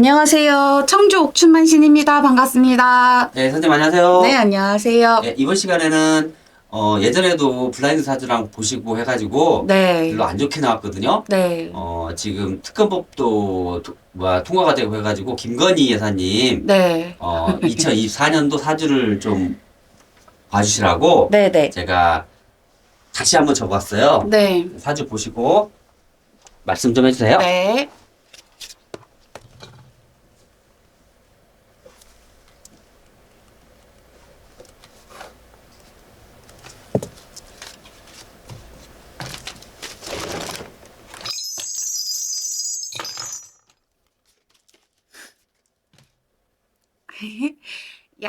안녕하세요. 청주 옥춘만신입니다. 반갑습니다. 네, 선생님 안녕하세요. 네, 안녕하세요. 네, 이번 시간에는 어, 예전에도 블라인드 사주랑 보시고 해가지고 네. 별로 안 좋게 나왔거든요. 네. 어, 지금 특검법도 도- 뭐야, 통과가 되고 해가지고 김건희 여사님 네. 어, 2024년도 사주를 좀 봐주시라고 네, 네. 제가 다시 한번 적어왔어요. 네. 사주 보시고 말씀 좀 해주세요. 네.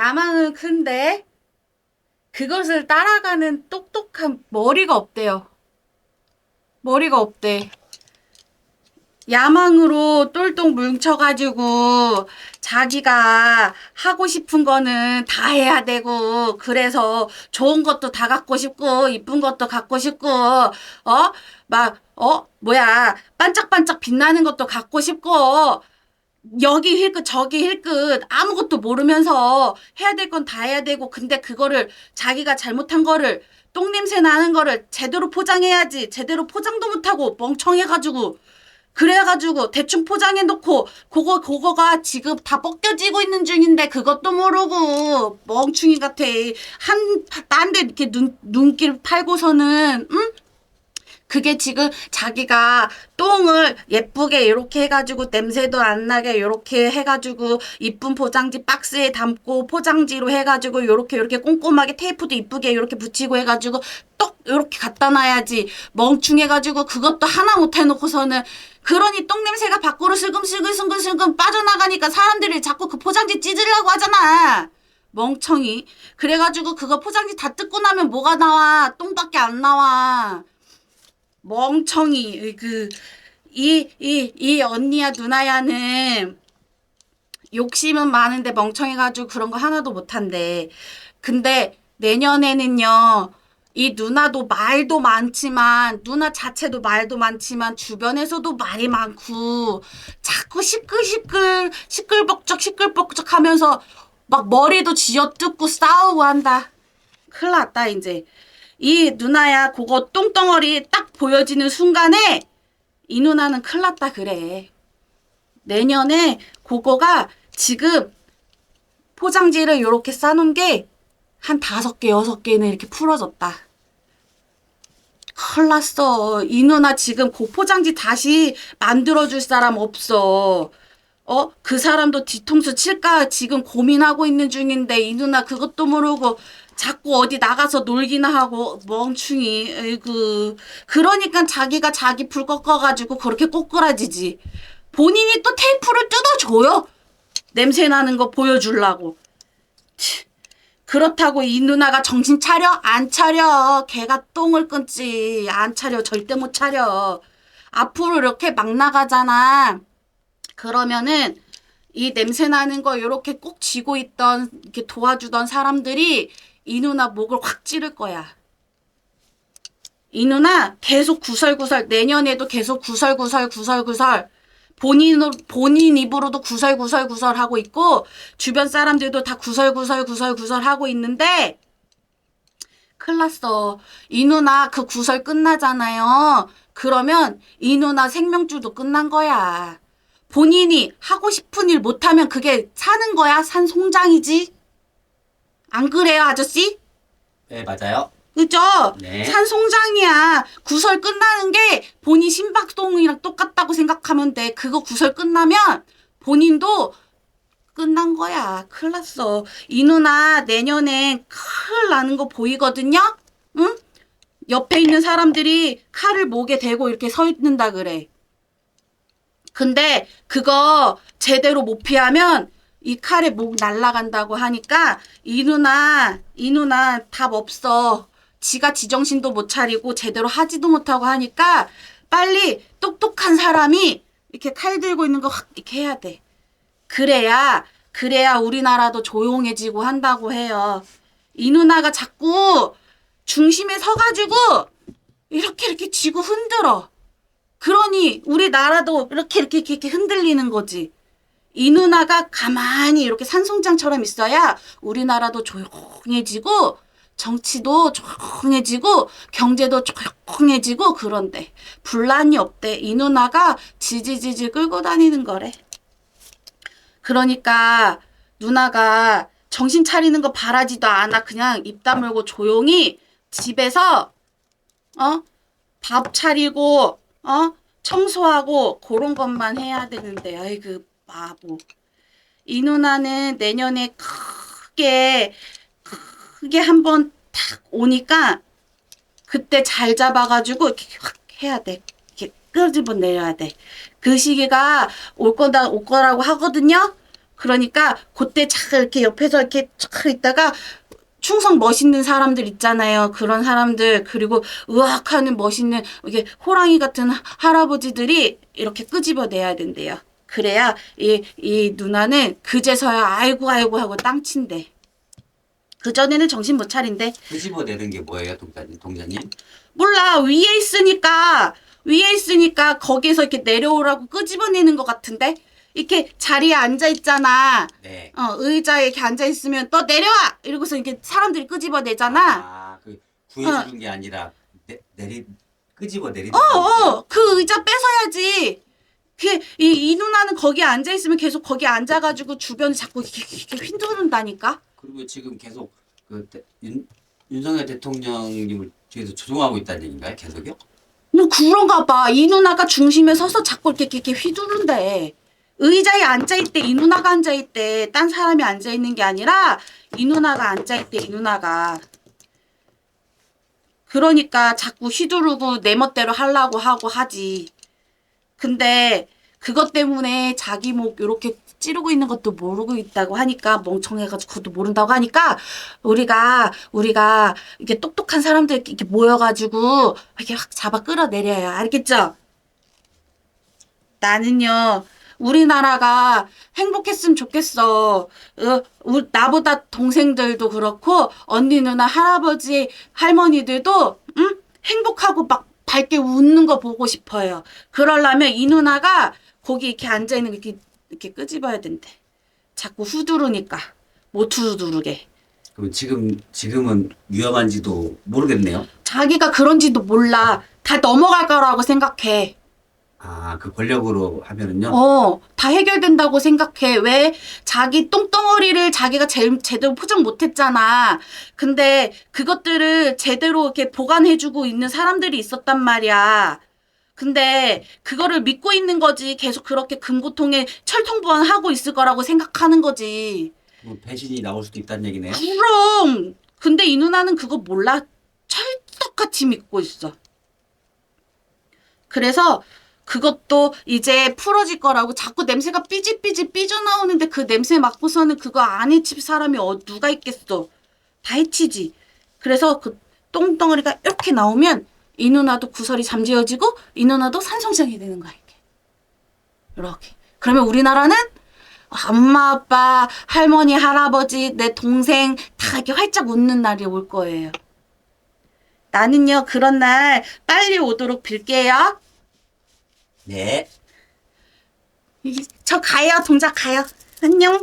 야망은 큰데 그것을 따라가는 똑똑한 머리가 없대요. 머리가 없대. 야망으로 똘똘 뭉쳐가지고 자기가 하고 싶은 거는 다 해야 되고 그래서 좋은 것도 다 갖고 싶고 이쁜 것도 갖고 싶고 어 막 어 뭐야 반짝반짝 빛나는 것도 갖고 싶고 여기 힐끗 저기 힐끗 아무것도 모르면서 해야 될 건 다 해야 되고 근데 그거를 자기가 잘못한 거를 똥냄새 나는 거를 제대로 포장해야지 제대로 포장도 못하고 멍청해가지고 그래가지고 대충 포장해 놓고 그거 그거가 지금 다 벗겨지고 있는 중인데 그것도 모르고 멍충이 같아 한 딴 데 이렇게 눈 눈길 팔고서는 응? 그게 지금 자기가 똥을 예쁘게 이렇게 해가지고 냄새도 안 나게 이렇게 해가지고 이쁜 포장지 박스에 담고 포장지로 해가지고 이렇게 이렇게 꼼꼼하게 테이프도 이쁘게 이렇게 붙이고 해가지고 똑 이렇게 갖다 놔야지 멍충해가지고 그것도 하나 못 해놓고서는 그러니 똥 냄새가 밖으로 슬금슬금 슬금슬금 빠져나가니까 사람들이 자꾸 그 포장지 찢으려고 하잖아. 멍청이. 그래가지고 그거 포장지 다 뜯고 나면 뭐가 나와? 똥밖에 안 나와. 멍청이 그 이 이 이 언니야 누나야는 욕심은 많은데 멍청해가지고 그런 거 하나도 못한대. 근데 내년에는요. 이 누나도 말도 많지만 누나 자체도 말도 많지만 주변에서도 말이 많고 자꾸 시끌시끌 시끌벅적 시끌벅적 하면서 막 머리도 쥐어뜯고 싸우고 한다. 큰일 났다 이제. 이 누나야 그거 똥덩어리 딱 보여지는 순간에 이 누나는 큰일 났다 그래. 내년에 그거가 지금 포장지를 이렇게 싸놓은 게 한 다섯 개, 여섯 개는 이렇게 풀어졌다. 큰일 났어. 이 누나 지금 그 포장지 다시 만들어줄 사람 없어. 어? 그 사람도 뒤통수 칠까 지금 고민하고 있는 중인데 이 누나 그것도 모르고 자꾸 어디 나가서 놀기나 하고 멍충이. 에이구. 그러니까 자기가 자기 불 꺾어가지고 그렇게 꼬꾸라지지. 본인이 또 테이프를 뜯어줘요. 냄새 나는 거 보여주려고. 치, 그렇다고 이 누나가 정신 차려? 안 차려. 걔가 똥을 끊지. 안 차려. 절대 못 차려. 앞으로 이렇게 막 나가잖아. 그러면은 이 냄새 나는 거 이렇게 꼭 쥐고 있던 이렇게 도와주던 사람들이 이 누나 목을 확 찌를 거야. 이 누나 계속 구설구설 내년에도 계속 구설구설 구설구설 본인 본인 입으로도 구설구설구설 하고 있고 주변 사람들도 다 구설구설 구설구설 하고 있는데 큰일 났어. 이 누나 그 구설 끝나잖아요. 그러면 이 누나 생명줄도 끝난 거야. 본인이 하고 싶은 일 못하면 그게 사는 거야. 산 송장이지. 안 그래요, 아저씨? 네, 맞아요. 그죠? 네. 산 송장이야. 구설 끝나는 게 본인 심박동이랑 똑같다고 생각하면 돼. 그거 구설 끝나면 본인도 끝난 거야. 큰일 났어. 이 누나 내년에 큰일 나는 거 보이거든요? 응? 옆에 있는 사람들이 칼을 목에 대고 이렇게 서 있는다 그래. 근데 그거 제대로 못 피하면 이 칼에 목 날라간다고 하니까 이 누나 이 누나 답 없어. 지가 지정신도 못 차리고 제대로 하지도 못하고 하니까 빨리 똑똑한 사람이 이렇게 칼 들고 있는 거 확 이렇게 해야 돼. 그래야 그래야 우리나라도 조용해지고 한다고 해요. 이 누나가 자꾸 중심에 서가지고 이렇게 이렇게 쥐고 흔들어. 그러니 우리나라도 이렇게 이렇게 이렇게 흔들리는 거지. 이 누나가 가만히 이렇게 산송장처럼 있어야 우리나라도 조용해지고 정치도 조용해지고 경제도 조용해지고 그런데 분란이 없대. 이 누나가 지지지지 끌고 다니는 거래. 그러니까 누나가 정신 차리는 거 바라지도 않아. 그냥 입 다물고 조용히 집에서 어? 밥 차리고 어? 청소하고 그런 것만 해야 되는데 아이고 바보. 이 누나는 내년에 크게 크게 한번 탁 오니까 그때 잘 잡아가지고 이렇게 확 해야 돼. 이렇게 끄집어 내려야 돼. 그 시기가 올 거다 올 거라고 하거든요. 그러니까 그때 잘 이렇게 옆에서 이렇게 쫙 있다가 충성 멋있는 사람들 있잖아요. 그런 사람들 그리고 으악하는 멋있는 이게 호랑이 같은 할아버지들이 이렇게 끄집어 내야 된대요. 그래야 이, 이 누나는 그제서야 아이고 아이고 하고 땅친대. 그 전에는 정신 못 차린대. 끄집어내는 게 뭐예요, 동자님? 동자님? 몰라 위에 있으니까 위에 있으니까 거기에서 이렇게 내려오라고 끄집어내는 것 같은데 이렇게 자리에 앉아 있잖아. 네. 어 의자에 이렇게 앉아 있으면 또 내려와 이러고서 이렇게 사람들이 끄집어내잖아. 아, 그 구해주는 게 아니라 내, 내리 끄집어 내리는 어, 거죠? 어, 그 의자 뺏어야지. 그, 이, 이 누나는 거기 앉아 있으면 계속 거기 앉아가지고 주변을 자꾸 이렇게, 이렇게 휘두른다니까. 그리고 지금 계속 그 대- 윤, 윤석열 대통령님을 뒤에서 조종하고 있다는 얘기인가요? 계속요? 뭐 그런가 봐. 이 누나가 중심에 서서 자꾸 이렇게, 이렇게 휘두른대. 의자에 앉아있대. 이 누나가 앉아있대. 딴 사람이 앉아있는 게 아니라 이 누나가 앉아있대. 이 누나가. 그러니까 자꾸 휘두르고 내 멋대로 하려고 하고 하지. 근데 그것 때문에 자기 목 이렇게 찌르고 있는 것도 모르고 있다고 하니까 멍청해가지고 그것도 모른다고 하니까 우리가 우리가 이게 똑똑한 사람들 이렇게 모여가지고 이렇게 확 잡아 끌어내려요. 알겠죠? 나는요 우리나라가 행복했으면 좋겠어. 어, 우- 나보다 동생들도 그렇고 언니 누나 할아버지 할머니들도 응? 행복하고 막 밝게 웃는 거 보고 싶어요. 그러려면 이 누나가 거기 이렇게 앉아 있는 거 이렇게 이렇게 끄집어야 된대. 자꾸 후두르니까 못 후두르게. 그럼 지금 지금은 위험한지도 모르겠네요. 자기가 그런지도 몰라. 다 넘어갈 거라고 생각해. 아, 그 권력으로 하면은요. 어, 다 해결된다고 생각해. 왜? 자기 똥덩어리를 자기가 제, 제대로 포장 못했잖아. 근데 그것들을 제대로 이렇게 보관해주고 있는 사람들이 있었단 말이야. 근데 그거를 믿고 있는 거지. 계속 그렇게 금고통에 철통부원하고 있을 거라고 생각하는 거지. 뭐 배신이 나올 수도 있다는 얘기네요. 그럼. 근데 이 누나는 그거 몰라. 철떡같이 믿고 있어. 그래서 그것도 이제 풀어질 거라고 자꾸 냄새가 삐질삐질 삐져나오는데 그 냄새 맡고서는 그거 안 해칠 사람이 어, 누가 있겠어. 다 해치지. 그래서 그 똥덩어리가 이렇게 나오면 이 누나도 구설이 잠재워지고 이 누나도 산성장이 되는 거야. 이렇게. 이렇게. 그러면 우리나라는 엄마, 아빠, 할머니, 할아버지, 내 동생 다 이렇게 활짝 웃는 날이 올 거예요. 나는요, 그런 날 빨리 오도록 빌게요. 네. 저 가요, 동작 가요. 안녕.